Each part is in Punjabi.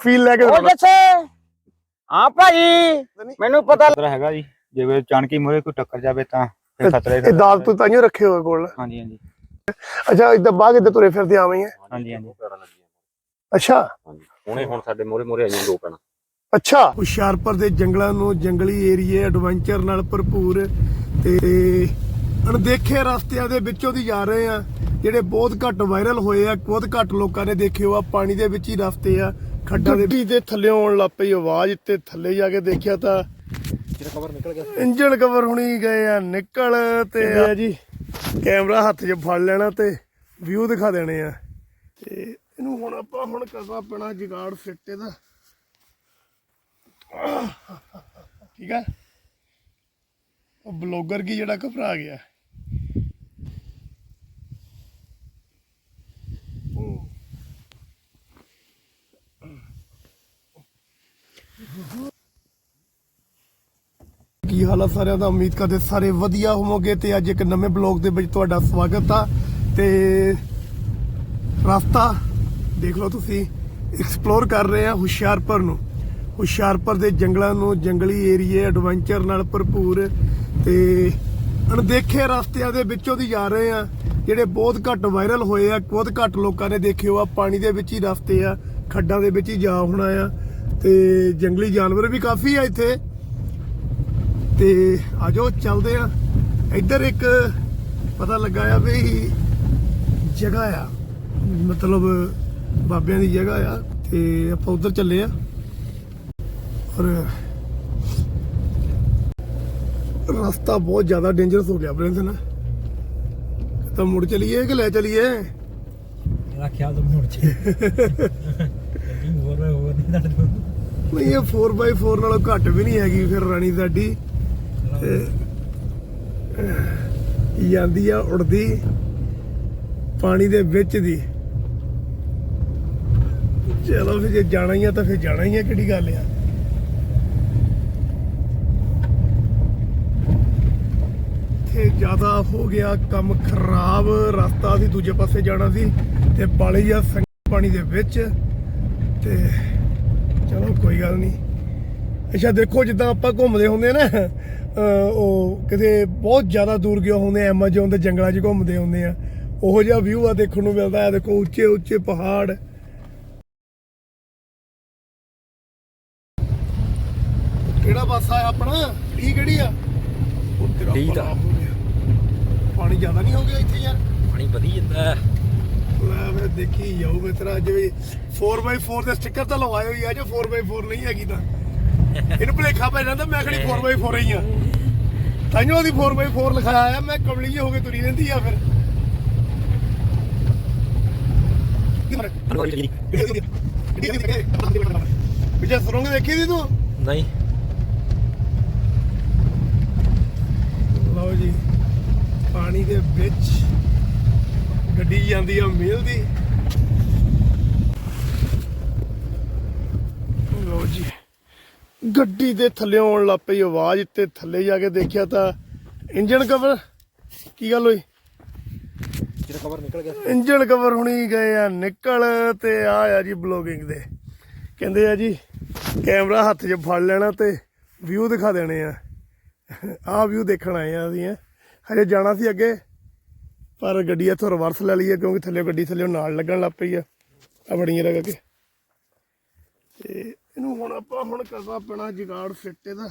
ਫੀਲ ਲੈ ਕੇ ਉਹ। ਜੱਸੇ ਹਾਂ ਭਾਈ ਮੈਨੂੰ ਪਤਾ ਖਤਰਾ ਹੈਗਾ ਜੀ ਜੇ ਅਚਾਨਕੀ ਮੂਹਰੇ ਕੋਈ ਟੱਕਰ ਜਾਵੇ ਤਾਂ ਫਿਰ ਖਤਰਾ ਹੀ ਇਹ ਦਾਲ ਤੋਂ ਰੱਖੇ ਹੋਏ ਕੋਲ। ਹਾਂਜੀ ਹਾਂਜੀ। ਅੱਛਾ ਇਦਾਂ ਬਾਗ ਇੱਧਰ ਤੁਰੇ ਫਿਰਦੇ ਆਵੇਂ ਆ ਹਾਂਜੀ ਹਾਂਜੀ। ਅੱਛਾ। ਹੁਣੇ ਹੁਣ ਸਾਡੇ ਮੋਰੇ ਮੋਰੇ ਆਈਆਂ ਦੋ ਪੈਣਾ ਅੱਛਾ। ਹੁਸ਼ਿਆਰਪੁਰ ਦੇ ਜੰਗਲਾਂ ਨੂੰ ਜੰਗਲੀ ਏਰੀਏ ਐਡਵੈਂਚਰ ਨਾਲ ਭਰਪੂਰ ਤੇ ਅਣਦੇਖੇ ਰਸਤਿਆਂ ਦੇ ਵਿੱਚੋਂ ਦੀ ਜਾ ਰਹੇ ਆ। ਜਿਹੜੇ ਬਹੁਤ ਘੱਟ ਵਾਇਰਲ ਹੋਏ ਆ ਬਹੁਤ ਘੱਟ ਲੋਕਾਂ ਨੇ ਦੇਖੇ ਹੋ ਆ। ਪਾਣੀ ਦੇ ਵਿੱਚ ਹੀ ਰਸਤੇ ਆ। ਖੱਡਾਂ ਦੇ ਵੀ ਦੇ ਥੱਲੇ ਆਉਣ ਲੱਗ ਪਈ ਆਵਾਜ਼ ਤੇ ਥੱਲੇ ਜਾ ਕੇ ਦੇਖਿਆ ਤਾਂ ਕਵਰ ਨਿਕਲ ਗਿਆ। ਇੰਜਣ ਕਵਰ ਹੁਣੀ ਗਏ ਆ ਨਿਕਲ ਤੇ ਆ ਜੀ। ਕੈਮਰਾ ਹੱਥ 'ਚ ਫੜ ਲੈਣਾ ਤੇ ਵਿਊ ਦਿਖਾ ਦੇਣੇ ਆ। ਤੇ ਇਹਨੂੰ ਹੁਣ ਆਪਾਂ ਹੁਣ ਕਰਨਾ ਪੈਣਾ ਜਗਾੜ ਫਿੱਟੇ ਦਾ। ਠੀਕ ਆ? ਉਹ ਬਲੌਗਰ ਕੀ ਜਿਹੜਾ ਘਬਰਾ ਗਿਆ। ਹਾਲ ਆ ਸਾਰਿਆਂ ਦਾ ਉਮੀਦ ਕਰਦੇ ਸਾਰੇ ਵਧੀਆ ਹੋਵੋਗੇ ਤੇ ਅੱਜ ਇੱਕ ਨਵੇਂ ਬਲੌਗ ਦੇ ਵਿੱਚ ਤੁਹਾਡਾ ਸਵਾਗਤ ਆ ਤੇ ਰਸਤਾ ਦੇਖ ਲਓ ਤੁਸੀਂ ਐਕਸਪਲੋਰ ਕਰ ਰਹੇ ਆ ਹੁਸ਼ਿਆਰਪੁਰ ਨੂੰ। ਹੁਸ਼ਿਆਰਪੁਰ ਦੇ ਜੰਗਲਾਂ ਨੂੰ, ਜੰਗਲੀ ਏਰੀਏ ਐਡਵੈਂਚਰ ਨਾਲ ਭਰਪੂਰ ਤੇ ਅਣਦੇਖੇ ਰਸਤਿਆਂ ਦੇ ਵਿੱਚੋਂ ਦੀ ਜਾ ਰਹੇ ਆ ਜਿਹੜੇ ਬਹੁਤ ਘੱਟ ਵਾਇਰਲ ਹੋਏ ਆ, ਬਹੁਤ ਘੱਟ ਲੋਕਾਂ ਨੇ ਦੇਖੇ ਹੋ ਆ, ਪਾਣੀ ਦੇ ਵਿੱਚ ਹੀ ਰਸਤੇ ਆ, ਖੱਡਾਂ ਦੇ ਵਿੱਚ ਹੀ ਜਾ ਹੋਣਾ ਆ ਤੇ ਜੰਗਲੀ ਜਾਨਵਰ ਵੀ ਕਾਫੀ ਆ ਇੱਥੇ। ਤੇ ਆਜੋ ਚੱਲਦੇ ਆ ਇੱਧਰ ਇੱਕ ਪਤਾ ਲੱਗਾ ਆ ਵੀ ਜਗ੍ਹਾ ਆ। ਮਤਲਬ ਬਾਬਿਆਂ ਦੀ ਜਗ੍ਹਾ ਆ ਤੇ ਆਪਾਂ ਉਧਰ ਚੱਲੇ ਆ ਔਰ ਰਸਤਾ ਬਹੁਤ ਜ਼ਿਆਦਾ ਡੇਂਜਰਸ ਹੋ ਗਿਆ ਪ੍ਰਿੰਸ ਨਾ। ਤਾਂ ਮੁੜ ਚਲੀਏ ਕਿ ਲੈ ਚਲੀਏ? ਮੇਰਾ ਖਿਆਲ ਤੋਂ ਮੁੜ ਚ ਨਹੀਂ ਹੋਰ ਹੋਰ ਨਹੀਂ ਇਹ 4x4 ਨਾਲੋਂ ਘੱਟ ਵੀ ਨਹੀਂ ਹੈਗੀ ਫਿਰ ਰਾਣੀ ਸਾਡੀ। ਤੇ ਜਾਂਦੀ ਆ ਉੜਦੀ ਪਾਣੀ ਦੇ ਵਿੱਚ ਦੀ। ਚਲੋ ਫਿਰ ਜੇ ਜਾਣਾ ਹੀ ਆ ਤਾਂ ਫਿਰ ਜਾਣਾ ਹੀ ਆ, ਕਿਹੜੀ ਗੱਲ ਆ? ਤੇ ਜ਼ਿਆਦਾ ਹੋ ਗਿਆ ਕੰਮ ਖਰਾਬ, ਰਸਤਾ ਸੀ, ਦੂਜੇ ਪਾਸੇ ਜਾਣਾ ਸੀ, ਤੇ ਬਾਲੀ ਆ ਸੰਗ ਪਾਣੀ ਦੇ ਵਿੱਚ। ਤੇ ਚਲੋ ਕੋਈ ਗੱਲ ਨਹੀਂ। ਅੱਛਾ ਦੇਖੋ ਜਿੱਦਾਂ ਆਪਾਂ ਘੁੰਮਦੇ ਹੁੰਦੇ ਆ ਨਾ ਉਹ ਕਿਤੇ ਬਹੁਤ ਜ਼ਿਆਦਾ ਦੂਰ ਗਏ ਹੁੰਦੇ ਆ ਐਮਾਜ਼ੋਨ ਦੇ ਜੰਗਲਾਂ 'ਚ ਘੁੰਮਦੇ ਹੁੰਦੇ ਆ। ਉਹੋ ਜਿਹਾ ਵਿਊ ਆ ਦੇਖਣ ਨੂੰ ਮਿਲਦਾ ਆ ਦੇਖੋ ਉੱਚੇ ਉੱਚੇ ਪਹਾੜ। ਕਿਹੜਾ ਪਾਸਾ ਆ ਆਪਣਾ? ਇਹ ਕਿਹੜੀ ਆ? ਡੀ ਦਾ। ਹੋ। ਪਾਣੀ ਜ਼ਿਆਦਾ ਨਹੀਂ ਹੋ ਗਿਆ ਇੱਥੇ ਯਾਰ? ਪਾਣੀ ਵਧੀ ਜਾਂਦਾ ਲੈ ਮੈਂ ਦੇਖੀ ਜਾਊ ਮਿੱਤਰਾ ਅੱਜ ਵੀ 4x4 ਦੇ ਸਟicker ਤਾਂ ਲਵਾਏ ਹੋਈ ਆ ਜੇ 4x4 ਨਹੀਂ ਹੈਗੀ ਤਾਂ। ਇਹਨੂੰ ਭੁਲੇਖਾ ਪੈ ਜਾਂਦਾ ਮੈਂ ਕਿਹੜੀ 4x4 ਹੀ ਆ। ਤਾਈਓ ਉਹਦੀ 4x4 ਲਿਖਾਇਆ ਆ ਮੈਂ ਕਮਲੀ ਹੋ ਕੇ ਤੁਰੀ ਰਹਿੰਦੀ ਆ ਫਿਰ। ਵਿਜੇ ਸਰੋਂਗ ਦੇਖੀ ਦੀ ਤੂੰ? ਨਹੀਂ। ਲਓ ਜੀ ਪਾਣੀ ਦੇ ਵਿੱਚ ਗੱਡੀ ਜਾਂਦੀ ਆ ਮੇਲ ਦੀ। ਲਓ ਜੀ। ਗੱਡੀ ਦੇ ਥੱਲੇ ਆਉਣ ਲੱਗ ਪਈ ਆਵਾਜ਼ ਤੇ ਥੱਲੇ ਜਾ ਕੇ ਦੇਖਿਆ ਤਾਂ ਇੰਜਨ ਕਵਰ ਕੀ ਗੱਲ ਹੋਈ? ਜਿਹੜਾ ਕਵਰ ਨਿਕਲ ਗਿਆ ਇੰਜਨ ਕਵਰ ਹੁਣੀ ਗਏ ਆ ਨਿਕਲ ਤੇ ਆ ਆ ਜੀ ਬਲੌਗਿੰਗ ਦੇ। ਕਹਿੰਦੇ ਆ ਜੀ ਕੈਮਰਾ ਹੱਥ 'ਚ ਫੜ ਲੈਣਾ ਤੇ ਵਿਊ ਦਿਖਾ ਦੇਣੇ ਆ। ਆਹ ਵਿਊ ਦੇਖਣ ਆਏ ਆ ਅਸੀਂ। ਹਜੇ ਜਾਣਾ ਸੀ ਅੱਗੇ ਪਰ ਗੱਡੀ ਇੱਥੋਂ ਰਿਵਰਸ ਲੈ ਲਈ ਹੈ ਕਿਉਂਕਿ ਥੱਲੇ ਗੱਡੀ ਥੱਲੇ ਨਾਲ ਲੱਗਣ ਲੱਗ ਪਈ ਆ ਆ ਬੜੀਆਂ ਰਗਾ ਕੇ। ਤੇ ਇਹਨੂੰ ਹੁਣ ਆਪਾਂ ਹੁਣ ਕਰਨਾ ਪੈਣਾ ਜਗਾੜ ਫਿੱਟੇ ਦਾ।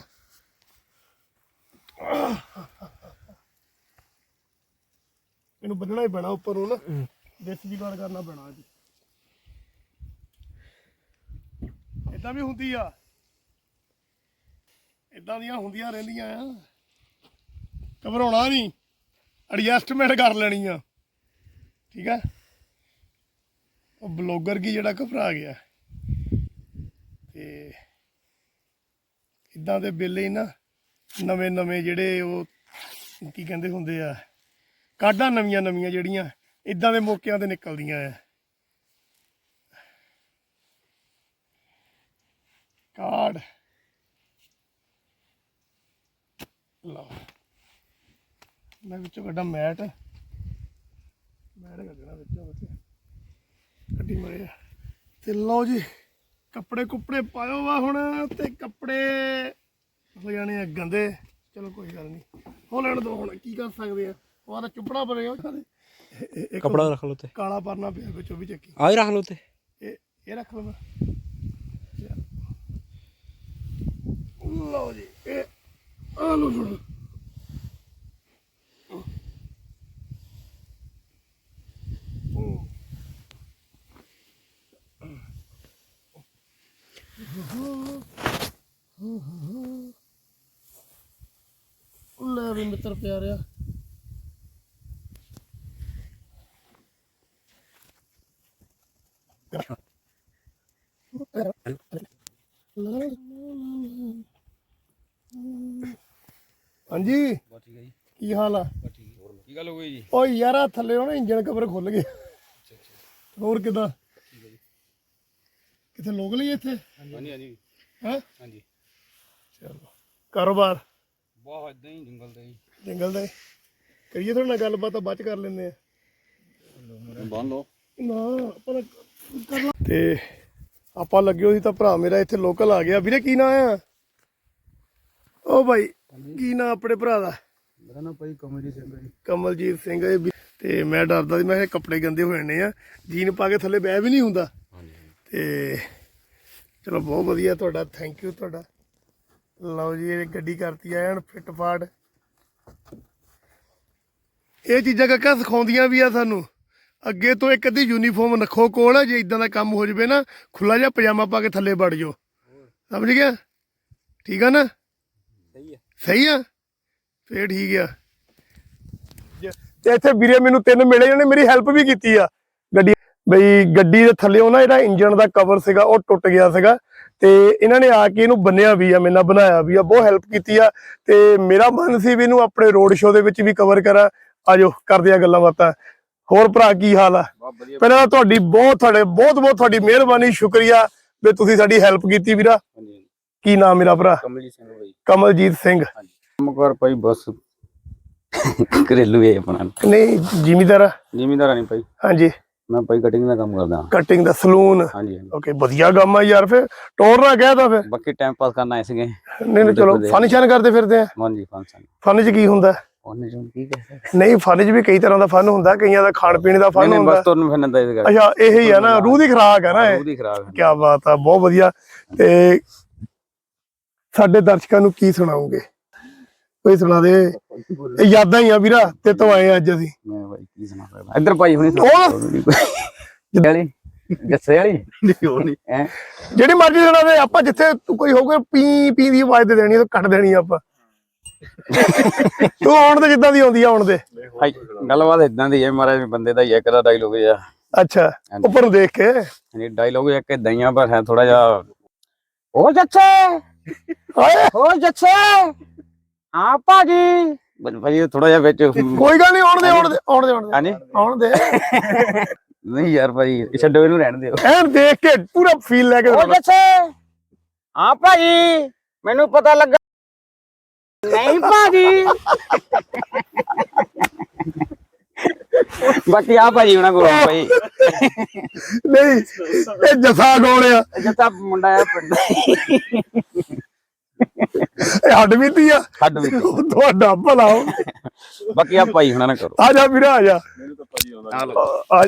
ਇਹਨੂੰ ਬੰਨਣਾ ਹੀ ਪੈਣਾ ਉੱਪਰ ਨੂੰ ਨਾ। ਦੇਸੀ ਜੁਗਾੜ ਕਰਨਾ ਪੈਣਾ ਜੀ ਇਦਾਂ ਵੀ ਹੁੰਦੀ ਆ। ਇਦਾਂ ਦੀਆਂ ਹੁੰਦੀਆਂ ਰਹਿੰਦੀਆਂ ਆ। ਘਬਰਾਉਣਾ ਨਹੀਂ ਐਡਜਸਟਮੈਂਟ ਕਰ ਲੈਣੀ ਆ। ਠੀਕ ਆ? ਉਹ ਬਲੌਗਰ ਕੀ ਜਿਹੜਾ ਘਬਰਾ ਗਿਆ। ਤੇ ਇਦਾਂ ਦੇ ਵੇਲੇ ਹੀ ਨਾ, ਨਵੇਂ ਨਵੇਂ ਜਿਹੜੇ ਉਹ ਕੀ ਕਹਿੰਦੇ ਹੁੰਦੇ ਆ, ਕਾਢਾਂ ਨਵੀਆਂ ਨਵੀਆਂ ਜਿਹੜੀਆਂ ਇਦਾਂ ਦੇ ਮੌਕਿਆਂ ਤੇ ਨਿਕਲਦੀਆਂ ਆ। ਕਾਰਡ। ਲਓ। ਮੈਂ ਵਿੱਚੋਂ ਕੱਢਾਂ ਮੈਟ। ਮੈਟ ਕੱਢਣਾ ਵਿੱਚੋਂ ਵਿੱਚ ਕੱਢੀ ਮਰੇ ਤੇ ਲਓ ਜੀ। ਕੱਪੜੇ ਕੁੱਪੜੇ ਪਾਇਓ ਵਾ ਹੁਣ ਤੇ ਕੱਪੜੇ ਹੋ ਜਾਣੇ ਆ ਗੰਦੇ। ਚਲੋ ਕੋਈ ਗੱਲ ਨਹੀਂ ਹੋ ਲੈਣ ਦੋ ਹੁਣ ਕੀ ਕਰ ਸਕਦੇ ਆ? ਉਹ ਤਾਂ ਚੁੱਪੜਾ ਬਣੇ ਉਹ ਕਪੜਾ ਰੱਖ ਲਓ ਤੇ ਕਾਲਾ ਪਰਨਾ ਪਿਆ ਵਿੱਚੋਂ ਵੀ ਚੱਕੀ। ਆ ਹੀ ਰੱਖ ਲਓ ਤੇ ਇਹ ਇਹ ਰੱਖ ਲਵਾਂ ਲਓ ਜੀ ਇਹ ਆ ਲੈ ਵੀ ਮਿੱਤਰ ਪਿਆਰਿਆ। ਹਾਂਜੀ। ਕੀ ਹਾਲ ਆ? ਕੀ ਗੱਲ ਹੋ ਗਈ ਜੀ? ਓ ਯਾਰ ਆ ਥੱਲੇ ਉਹ ਨਾ ਇੰਜਨ ਕਵਰ ਖੁੱਲ ਗਿਆ। ਹੋਰ ਕਿਦਾਂ? ਕਿੱਥੇ ਲੋਕ ਲਈ ਇੱਥੇ? ਹਾਂਜੀ ਹਾਂਜੀ। ਹੈ? ਹਾਂਜੀ। ਚਲੋ। ਕਾਰੋਬਾਰ। ਬਹੁਤ ਇਦਾਂ ਹੀ ਜੰਗਲ ਦੇ ਜੰਗਲ ਦੇ। ਕਰੀਏ ਤੁਹਾਡੇ ਨਾਲ ਗੱਲਬਾਤ ਬਾਅਦ ਚ ਕਰ ਲੈਂਦੇ ਆ। ਬੰਨ ਲਓ ਨਾ ਆਪਾਂ ਤਾਂ ਕਰ ਲਾ। ਤੇ ਆਪਾਂ ਲੱਗੇ ਹੋਈ ਤਾਂ ਭਰਾ ਮੇਰਾ ਇੱਥੇ ਲੋਕਲ ਆ ਗਿਆ। ਵੀਰੇ ਕੀ ਨਾਂ ਆ? ਓ ਭਾਈ ਕੀ ਨਾਂ ਆਪਣੇ ਭਰਾ ਦਾ? ਮੇਰਾ ਨਾਮ ਭਾਈ ਕਮਰੀ ਸਿੰਘ ਜੀ। ਕਮਲਜੀਤ ਸਿੰਘ ਇਹ ਵੀ- ਤੇ ਮੈਂ ਡਰਦਾ ਸੀ ਮੈਂ ਕਿਹਾ ਕੱਪੜੇ ਗੰਦੇ ਹੋ ਜਾਣੇ ਆ। ਜੀਨ ਪਾ ਕੇ ਥੱਲੇ ਬਹਿ ਵੀ ਨਹੀਂ ਹੁੰਦਾ। ਤੇ ਚਲੋ ਬਹੁਤ ਵਧੀਆ ਤੁਹਾਡਾ। ਥੈਂਕ ਯੂ ਤੁਹਾਡਾ। ਲਓ ਜੀ ਇਹ ਗੱਡੀ ਕਰਤੀ ਐਨ ਫਿੱਟ ਫਾਟ। ਇਹ ਚੀਜ਼ਾਂ ਕਾਕਾ ਸਿਖਾਉਂਦੀਆਂ ਵੀ ਆ ਸਾਨੂੰ। ਅੱਗੇ ਤੋਂ ਇੱਕ ਅੱਧੀ ਯੂਨੀਫਾਰਮ ਰੱਖੋ ਕੋਲ ਜੇ ਇਦਾਂ ਦਾ ਕੰਮ ਹੋ ਜਵੇ ਨਾ ਖੁੱਲਾ ਜਿਹਾ ਪਜਾਮਾ ਪਾ ਕੇ ਥੱਲੇ ਵੜ ਜਾਓ। ਸਮਝ ਗਿਆ? ਠੀਕ ਆ ਨਾ? ਸਹੀ ਸਹੀ ਆ? ਫੇਰ ਠੀਕ ਆ। ਤੇ ਇੱਥੇ ਵੀਰੇ ਮੈਨੂੰ ਤਿੰਨ ਮਿਲੇ ਜਿਹਨੇ ਮੇਰੀ ਹੈਲਪ ਵੀ ਕੀਤੀ ਆ। ਗੱਡੀ ਬਈ ਗੱਡੀ ਦੇ ਥੱਲੇੋਂ ਨਾ ਜਿਹੜਾ ਇੰਜਨ ਦਾ ਕਵਰ ਸੀਗਾ ਉਹ ਟੁੱਟ ਗਿਆ ਸੀਗਾ। ਤੇ ਇਹਨਾਂ ਨੇ ਆ ਕੇ ਇਹਨੂੰ ਬੰਨਿਆ ਵੀ ਆ ਮੇਰੇ ਨਾਲ ਬਣਾਇਆ ਵੀ ਆ ਬਹੁਤ ਹੈਲਪ ਕੀਤੀ ਆ ਤੇ ਮੇਰਾ ਮਨ ਸੀ ਵੀ ਇਹਨੂੰ ਆਪਣੇ ਰੋਡ ਸ਼ੋਅ ਦੇ ਵਿੱਚ ਵੀ ਕਵਰ ਕਰਾਂ। ਆਜੋ ਕਰਦੇ ਆ ਗੱਲਾਂ ਬਾਤਾਂ। ਹੋਰ ਭਰਾ ਕੀ ਹਾਲ ਆ? ਪਹਿਲਾਂ ਤੁਹਾਡੀ ਬਹੁਤ ਤੁਹਾਡੇ ਬਹੁਤ ਬਹੁਤ ਤੁਹਾਡੀ ਮਿਹਰਬਾਨੀ ਸ਼ੁਕਰੀਆ ਵੀ ਤੁਸੀਂ ਸਾਡੀ ਹੈਲਪ ਕੀਤੀ ਵੀਰਾ। ਕੀ ਨਾਮ ਮੇਰਾ ਭਰਾ? ਸਿੰਘ ਕਮਲਜੀਤ ਸਿੰਘ। ਕੰਮ ਕਰ ਭਾਈ ਬਸ। ਘਰੇਲੂ ਹੈ ਆਪਣਾ। ਨਹੀਂ ਜ਼ਿਮੀਦਾਰ ਜ਼ਿਮੀਦਾਰ ਨਹੀਂ ਭਾਈ। ਹਾਂਜੀ। ਮੈਂ ਭਾਈ ਕਟਿੰਗ ਦਾ ਕੰਮ ਕਰਦਾ। ਕਟਿੰਗ ਦਾ ਸਲੂਨ। ਹਾਂਜੀ ਓਕੇ ਵਧੀਆ ਕੰਮ ਆ ਯਾਰ ਫਿਰ। ਟੋਰ ਨਾ ਕਹਿਦਾ ਫਿਰ। ਬਾਕੀ ਟਾਈਮ ਪਾਸ ਕਰਨਾ ਆਏ ਸੀਗੇ। ਨਹੀਂ ਨਹੀਂ ਚਲੋ ਫਨ ਸ਼ਨ ਕਰਦੇ ਫਿਰਦੇ ਆ। ਹਾਂਜੀ ਫੰਕਸ਼ਨ ਫਨ ਚ ਕੀ ਹੁੰਦਾ? ਜੋ ਕੀ ਕਹਿ ਨਹੀਂ ਫਨ ਚ ਵੀ ਕਈ ਤਰ੍ਹਾਂ ਦਾ ਫਨ ਹੁੰਦਾ ਕਈਆਂ ਦਾ ਖਾਣ ਪੀਣ ਦਾ ਫਨ ਨਹੀਂ ਹੁੰਦਾ। ਬਸ ਤੁਹਾਨੂੰ ਫਿਰ ਨੰਦਾ ਇਹ ਅੱਛਾ ਇਹ ਹੀ ਆ ਨਾ ਰੂਹ ਦੀ ਖਰਾਕ ਆ ਨਾ ਇਹ। ਉਹਦੀ ਖਰਾਬ ਹੈ ਕੀ ਬਾਤ ਆ ਬਹੁਤ ਵਧੀਆ। ਤੇ ਸਾਡੇ ਦਰਸ਼ਕਾਂ ਨੂੰ ਕੀ ਸੁਣਾਉਂਗੇ ਕੋਈ ਸੁਣਾ ਦੇ। ਇਹ ਯਾਦਾਂ ਹੀ ਆ ਵੀਰਾ ਤੇ ਤੋਂ ਆਏ ਅੱਜ ਅਸੀਂ। ਮੈਂ ਭਾਈ ਕੀ ਸੁਣਾ ਸਕਦਾ? ਇੱਧਰ ਭਾਈ ਹੁਣੀ ਉਹ ਵਾਲੀ? ਜੱਸੇ ਵਾਲੀ? ਨਹੀਂ ਉਹ ਨਹੀਂ। ਹੈ? ਜਿਹੜੀ ਮਰਜ਼ੀ ਸੁਣਾ ਦੇ ਆਪਾਂ ਜਿੱਥੇ ਤੂੰ ਕੋਈ ਹੋਊਗਾ ਪੀ ਪੀ ਦੀ ਆਵਾਜ਼ ਦੇ ਦੇਣੀ ਤਾਂ ਕੱਟ ਦੇਣੀ ਆਪਾਂ। ਤੂੰ ਆਉਣ ਤੇ ਜਿੱਦਾਂ ਦੀ ਆਉਂਦੀ ਆ ਆਉਣ ਦੇ ਗੱਲਬਾਤ ਇਦਾਂ ਦੀ ਹੈ ਮਹਾਰਾਜ ਬੰਦੇ ਦਾ ਹੀ ਇੱਕ ਦਾ ਡਾਇਲੋਗ ਆ ਅੱਛਾ ਉੱਪਰ ਨੂੰ ਦੇਖ ਕੇ। ਇਹ ਡਾਇਲੋਗ ਇੱਕ ਇਦਾਂ ਹੀ ਆ ਪਰ ਹੈ ਥੋੜਾ ਜਿਹਾ। ਓ ਜੱਸੇ? ਹਾਏ ਓ ਜੱਸੇ? ਹਾਂ ਭਾਜੀ। ਭਾਈ ਥੋੜਾ ਜਿਹਾ ਵਿੱਚ ਕੋਈ ਗੱਲ ਨਹੀਂ ਆਉਣ ਦੇ ਆਉਣ ਦੇ ਆਉਣ ਦੇ ਆਉਣ ਦੇ। ਹਾਂਜੀ? ਆਉਣ ਦੇ। ਨਹੀਂ ਯਾਰ ਭਾਈ ਛੱਡੋ ਇਹਨੂੰ ਰਹਿਣ ਦਿਓ। ਐਨ ਦੇਖ ਕੇ ਪੂਰਾ ਫੀਲ ਲੈ ਕੇ ਓ ਜੱਸੇ ਹਾਂ ਭਾਜੀ ਮੈਨੂੰ ਪਤਾ ਲੱਗਾ। ਨਹੀਂ ਭਾਜੀ। ਬਾਕੀ ਆ ਭਾਜੀ ਉਹਨਾਂ ਕੋਲ ਭਾਈ ਨਹੀਂ ਇਹ ਜਸਾ ਗੋਲਿਆ ਜੱਸਾ ਮੁੰਡਾ ਆ ਪਿੰਡ ਹੱਡ ਬੀਤੀ ਆ। ਛੱਡ ਵੀ ਤੁਹਾਡਾ ਭਲਾ ਹੋ। ਬਾਕੀ ਆ ਭਾਈ ਹੁਣਾਂ ਨਾ ਕਰੋ। ਆ ਜਾ ਵੀਰਾ ਆ ਜਾ। ਆ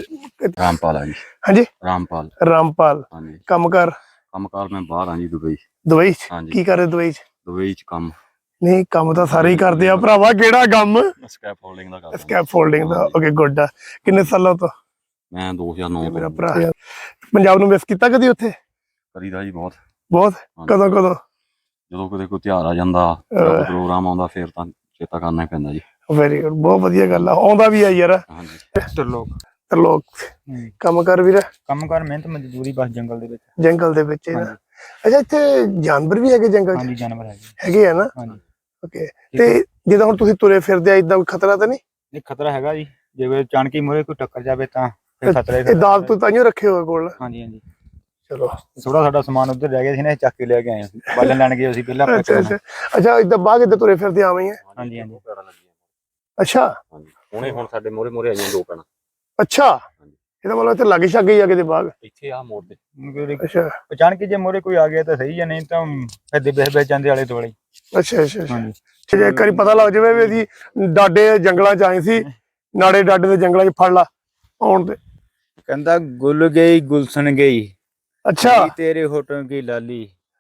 ਰਾਮਪਾਲ ਆ ਜੀ। ਹਾਂਜੀ? ਰਾਮਪਾਲ। ਰਾਮਪਾਲ। ਹਾਂਜੀ। ਕੰਮ ਕਰ ਕੰਮਕਾਰ ਮੈਂ ਬਾਹਰ ਆ ਜੀ ਦੁਬਈ ਦੁਬਈ ਚ? ਹਾਂਜੀ। ਕੀ ਕਰੇ ਦੁਬਈ ਚ? ਦੁਬਈ ਚ ਕੰਮ। ਨਹੀਂ ਕੰਮ ਤਾਂ ਸਾਰੇ ਹੀ ਕਰਦੇ ਆ। ਭਰਾਵਾ ਕਿਹੜਾ ਕੰਮ? ਸਕੈਪ ਹੋਲਡਿੰਗ ਦਾ ਕਰਦਾ ਸਕੈਪ ਫੋਲਡਿੰਗ ਦਾ। ਓਕੇ ਗੁੱਡ ਕਿੰਨੇ ਸਾਲਾਂ ਤੋਂ? ਮੈਂ 2009 ਮੇਰਾ ਭਰਾ। ਪੰਜਾਬ ਨੂੰ ਮਿਸ ਕੀਤਾ ਕਦੀ ਉੱਥੇ? ਕਰੀਦਾ ਜੀ ਬਹੁਤ। ਬਹੁਤ? ਕਦੋਂ ਕਦੋਂ? ਜਦੋਂ ਕਦੇ ਕੋਈ ਤਿਉਹਾਰ ਆ ਜਾਂਦਾ ਜਾਂ ਕੋਈ ਪ੍ਰੋਗਰਾਮ ਆਉਂਦਾ ਫਿਰ ਤਾਂ ਚੇਤਾ ਕਰਨਾ ਹੀ ਪੈਂਦਾ ਜੀ। ਵੈਰੀ ਗੁੱਡ ਬਹੁਤ ਵਧੀਆ ਗੱਲ ਆ। ਆਉਂਦਾ ਵੀ ਆ ਯਾਰ। ਹਾਂਜੀ। ਤਰਲੋਕ। ਤਰਲੋਕ। ਕੰਮ ਕਰ ਵੀਰ। ਕੰਮ ਕਰ ਮਿਹਨਤ ਮਜ਼ਦੂਰੀ ਬਸ ਜੰਗਲ ਦੇ ਵਿੱਚ। ਜੰਗਲ ਦੇ ਵਿੱਚ ਇਹਦਾ ਅੱਛਾ ਇੱਥੇ ਜਾਨਵਰ ਵੀ ਹੈਗੇ ਜੰਗਲ 'ਚ? ਹਾਂਜੀ ਜਾਨਵਰ ਹੈਗੇ। ਹੈਗੇ ਆ ਨਾ? ਹਾਂਜੀ। ਓਕੇ ਤੇ ਜਦੋਂ ਹੁਣ ਤੁਸੀਂ ਤੁਰੇ ਫਿਰਦੇ ਆ ਇਦਾਂ ਕੋਈ ਖਤਰਾ ਤਾਂ ਨਹੀਂ? ਇਹ ਖਤਰਾ ਹੈਗਾ ਜੀ। ਜੇ ਕੋਈ ਚਾਣਕੀ ਮੂਹਰੇ ਕੋਈ ਟੱਕਰ ਜਾਵੇ ਤਾਂ ਫਿਰ ਖਤਰਾ ਹੀ ਇਹ ਖਤਰਾ। ਦਾਦ ਤੋਂ ਤਾਂਿਓ ਰੱਖੇ ਹੋਏ ਕੋਲ। ਹਾਂਜੀ ਹਾਂਜੀ। ਚਲੋ। ਥੋੜਾ ਸਾਡਾ ਸਮਾਨ ਉੱਧਰ ਰਹਿ ਗਿਆ ਸੀ ਨਾ ਇਹ ਚੱਕ ਕੇ ਲੈ ਕੇ ਆਏ ਅਸੀਂ। ਬਾਲਣ ਲੈਣ ਗਏ ਅਸੀਂ ਪਹਿਲਾਂ ਅੱਛਾ। ਅੱਛਾ। ਅੱਛਾ ਇਦਾਂ ਬਾਗ ਇਦਾਂ ਤੁਰੇ ਫਿਰਦੇ ਆਵੇਂ ਹੀ? ਹਾਂਜੀ ਹਾਂਜੀ। ਅੱਛਾ। ਹਾਂਜੀ। ਹੁਣੇ ਹੁਣ ਸਾਡੇ ਮੋਰੇ ਮੋਰੇ ਆਈਆਂ ਦੋ ਪੈਣਾ ਅੱਛਾ। ਇਹਦਾ ਮਤਲਬ ਇੱਥੇ ਲੱਗ ਛੱਗ ਹੀ ਆ ਕਿਤੇ ਬਾਗ ਇੱਥੇ ਆ ਮੋੜ ਤੇ। ਅੱਛਾ। ਅਚਾਨਕ ਜੇ ਮੋਰੇ ਕੋਈ ਆ ਗਿਆ ਤਾਂ ਸਹੀ ਹੈ ਨਹੀਂ ਤਾਂ ਫਿਰ ਬਹਿ ਬਹਿ ਜਾਂਦੇ ਆਲੇ ਦੁਆਲੇ। ਅੱਛਾ ਅੱਛਾ ਅੱਛਾ ਜੇ ਇੱਕ ਵਾਰੀ ਪਤਾ ਲੱਗ ਜਾਵੇ ਵੀ ਇਹਦੀ ਡਾਡੇ ਜੰਗਲਾਂ ਚ ਆਏ ਸੀ ਨਾੜੇ ਡਾਡੇ ਦੇ ਜੰਗਲਾਂ ਚ ਫੜ ਲਾ ਆਉਣ ਤੇ। ਕਹਿੰਦਾ ਗੁੱਲ ਗਈ ਗੁਲਸ਼ਨ ਗਈ। ਅੱਛਾ ये तेरे होठों की लाली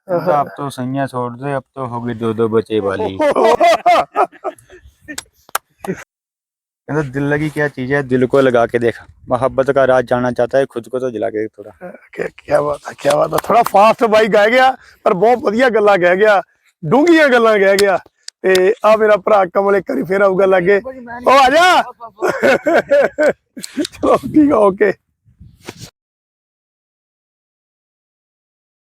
कहता, अब तो सैया छोड़ दे अब तो होगी दो दो बचे वाली कहता दिल लगी क्या चीज है दिल को लगा के देख मोहब्बत का राज जाना चाहता है खुद को तो जला के देख थोड़ा ਕੀ ਕੀ ਬਾਤ ਹੈ ਕੀ ਬਾਤ ਹੈ ਥੋੜਾ ਫਾਸਟ ਬਾਈ ਗਏ ਗਿਆ ਪਰ ਬਹੁਤ ਵਧੀਆ ਗੱਲਾਂ ਕਹਿ ਗਿਆ ਡੂੰਘੀਆਂ ਗੱਲਾਂ ਕਹਿ ਗਿਆ ਤੇ ਆ ਮੇਰਾ ਭਰਾ ਕਮਲ ਇੱਕ ਵਾਰੀ ਫੇਰ ਆਊਗਾ ਲੱਗੇ ਉਹ ਆ ਜਾ ਚਲੋ ਠੀਕ ਆ ਓਕੇ